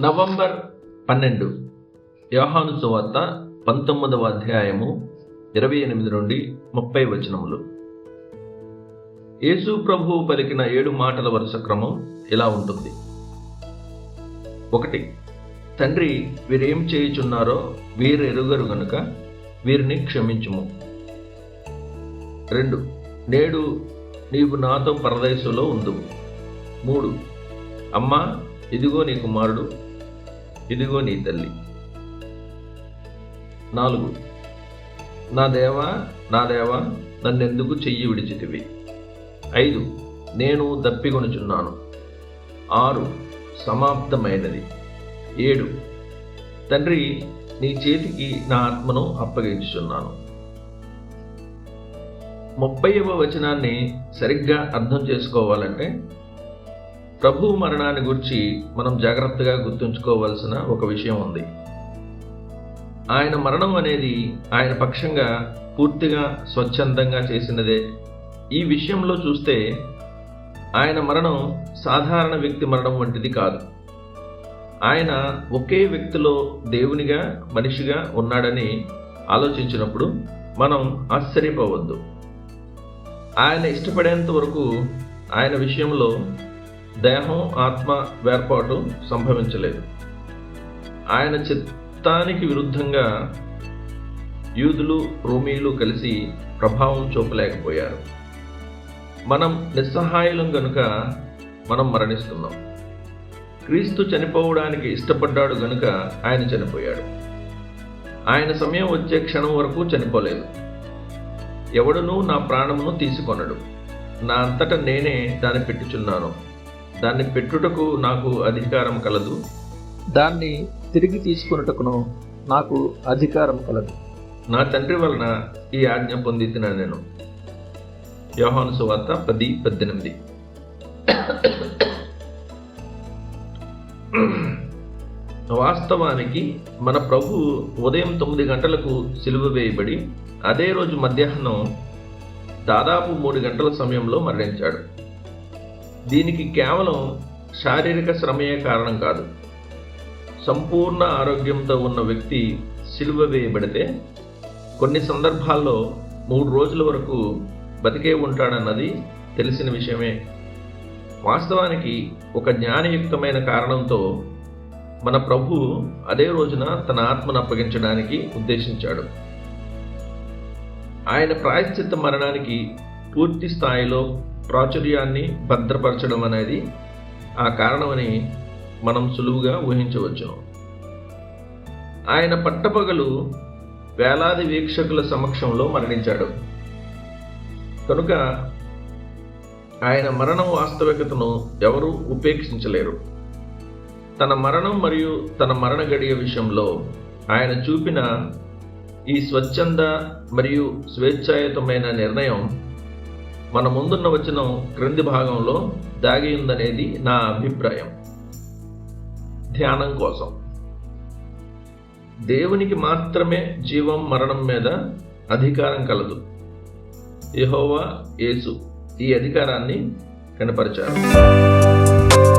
November పన్నెండు. యోహాను సువార్త పంతొమ్మిదవ అధ్యాయము ఇరవై ఎనిమిది నుండి ముప్పై వచనములు. యేసు ప్రభువు పలికిన ఏడు మాటల వరుస క్రమం ఇలా ఉంటుంది. ఒకటి తండ్రి వీరేం చేయుచున్నారో వీరెరుగరు గనుక వీరిని క్షమించుము. రెండు నేడు నీవు నాతో పరదేశంలో ఉందువు మూడు అమ్మా ఇదిగో నీ కుమారుడు ఇదిగో నీ తల్లి. నాలుగు నా దేవా నా దేవా నన్నెందుకు చెయ్యి విడిచితివి? ఐదు నేను దప్పికొనుచున్నాను. ఆరు సమాప్తమైనది. ఏడు తండ్రి నీ చేతికి నా ఆత్మను అప్పగించుచున్నాను. ముప్పైవ వచనాన్ని సరిగ్గా అర్థం చేసుకోవాలంటే ప్రభు మరణాన్ని గురించి మనం జాగ్రత్తగా గుర్తుంచుకోవలసిన ఒక విషయం ఉంది. ఆయన మరణం అనేది ఆయన పక్షంగా పూర్తిగా స్వచ్ఛందంగా చేసినదే. ఈ విషయంలో చూస్తే ఆయన మరణం సాధారణ వ్యక్తి మరణం వంటిది కాదు. ఆయన ఒకే వ్యక్తిలో దేవునిగా మనిషిగా ఉన్నాడని ఆలోచించినప్పుడు మనం ఆశ్చర్యపోవద్దు. ఆయన ఇష్టపడేంత వరకు ఆయన విషయంలో దేహం ఆత్మ వేర్పాటు సంభవించలేదు. ఆయన చిత్తానికి విరుద్ధంగా యూదులు రోమీలు కలిసి ప్రభావం చూపలేకపోయారు. మనం నిస్సహాయులం గనుక మనం మరణిస్తున్నాం. క్రీస్తు చనిపోవడానికి ఇష్టపడ్డాడు గనుక ఆయన చనిపోయాడు. ఆయన సమయం వచ్చే క్షణం వరకు చనిపోలేదు. ఎవడునూ నా ప్రాణమును తీసుకొనడు. నా అంతట నేనే దాన్ని పెట్టుచున్నాను. దాన్ని పెట్టుటకు నాకు అధికారం కలదు. దాన్ని తిరిగి తీసుకున్నటకును నాకు అధికారం కలదు. నా తండ్రి వలన ఈ ఆజ్ఞ పొందితిన నేను. యోహాను సువార్త పది పద్దెనిమిది. వాస్తవానికి మన ప్రభు ఉదయం తొమ్మిది గంటలకు సిలువ వేయబడి అదే రోజు మధ్యాహ్నం దాదాపు మూడు గంటల సమయంలో మరణించాడు. దీనికి కేవలం శారీరక శ్రమయే కారణం కాదు. సంపూర్ణ ఆరోగ్యంతో ఉన్న వ్యక్తి సిలువ వేయబడితే కొన్ని సందర్భాల్లో మూడు రోజుల వరకు బతికే ఉంటాడన్నది తెలిసిన విషయమే. వాస్తవానికి ఒక జ్ఞానయుక్తమైన కారణంతో మన ప్రభు అదే రోజున తన ఆత్మను అప్పగించడానికి ఉద్దేశించాడు. ఆయన ప్రాయశ్చిత్త మరణానికి పూర్తి స్థాయిలో ప్రాచుర్యాన్ని భద్రపరచడం అనేది ఆ కారణమని మనం సులువుగా ఊహించవచ్చు. ఆయన పట్టపగలు వేలాది వీక్షకుల సమక్షంలో మరణించాడు. కనుక ఆయన మరణం వాస్తవికతను ఎవరూ ఉపేక్షించలేరు. తన మరణం మరియు తన మరణ గడియ విషయంలో ఆయన చూపిన ఈ స్వచ్ఛంద మరియు స్వేచ్ఛాయుతమైన నిర్ణయం మన ముందున్న వచనం క్రింది భాగంలో దాగి ఉందనేది నా అభిప్రాయం. ధ్యానం కోసం. దేవునికి మాత్రమే జీవం మరణం మీద అధికారం కలదు. యహోవా యేసు ఈ అధికారాన్ని కనపరిచారు